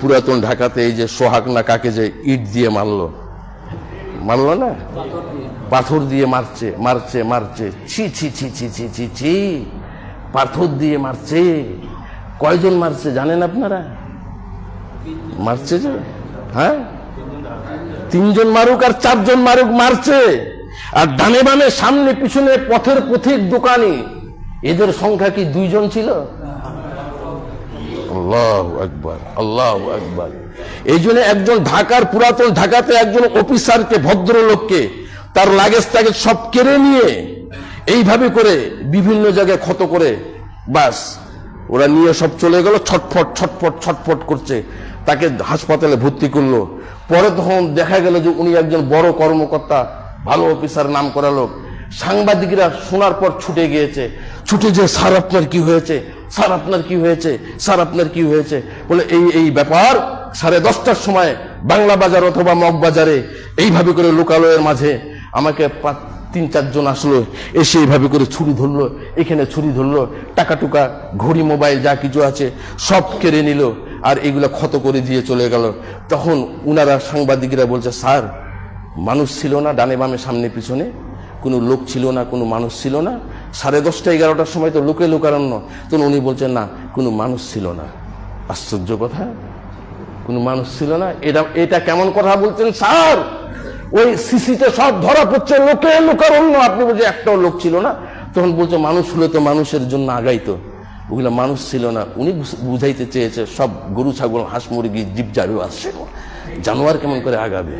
পুরাতন ঢাকাতে এই যে সোহাগ না কাকে যে ইট দিয়ে মারলো? মারলো না? পাথর দিয়ে মারছে মারছে মারছে। ছি ছি ছি ছি ছি ছি ছি। পাথর দিয়ে মারছে। কয়জন মারছে জানেন আপনারা? মারছে যে হ্যাঁ? তিনজন মারুক আর চারজন মারুক মারছে। আর ডানে বামে সামনে পিছনে পথের পথিক দোকানি, এদের সংখ্যা কি দুইজন ছিল? আল্লাহ একবার আল্লাহ একবার এই জন্য একজন ঢাকার পুরাতন ঢাকাতে একজন অফিসারকে, ভদ্রলোককে তার লাগেজ টাগেজ সব কেড়ে নিয়ে এইভাবে করে বিভিন্ন জায়গায় ক্ষত করে বাস, ওরা নিয়ে সব চলে গেল, ছটফট ছটফট ছটফট করছে। তাকে হাসপাতালে ভর্তি করল। পরে তখন দেখা গেল যে উনি একজন বড় কর্মকর্তা, ভালো অফিসার, নাম করা লোক। সাংবাদিকরা শোনার পর ছুটে গিয়েছে। ছুটে যে, স্যার, আপনার কি হয়েছে? স্যার, আপনার কি হয়েছে? স্যার, আপনার কি হয়েছে? বলে, এই এই ব্যাপার সাড়ে দশটার সময় বাংলা বাজার অথবা মগ বাজারে এইভাবে করে লোকালয়ের মাঝে আমাকে তিন চারজন আসলো, এসে এইভাবে করে ছুরি ধরলো, এখানে ছুরি ধরলো টাকা টুকা ঘড়ি, মোবাইল, যা কিছু আছে সব কেড়ে নিল আর এগুলো ক্ষত করে দিয়ে চলে গেল। তখন উনারা সাংবাদিকরা বলছে, স্যার, মানুষ ছিল না, ডানে বামে, সামনে, পিছনে। কোনো লোক ছিল না, কোনো মানুষ ছিল না। সাড়ে দশটা, এগারোটার সময় তো লোকে লোকারণ্য। তখন উনি বলছেন, না, কোনো মানুষ ছিল না। আশ্চর্য কথা। কোনো মানুষ ছিল না। এটা এটা কেমন কথা বলছেন, স্যার? ওই সিসিতে সব ধরা পড়ছে, লোকে লোকারণ্য। আপনি বলছেন, একটাও লোক ছিল না? তখন বলছে, মানুষ হলে তো মানুষের জন্য আগাইতো। ওগুলো মানুষ ছিল না। উনি বুঝাইতে চেয়েছে, সব গরু, ছাগল, হাঁস, মুরগি জীব জারু আসছে জানোয়ার কেমন করে আগাবে?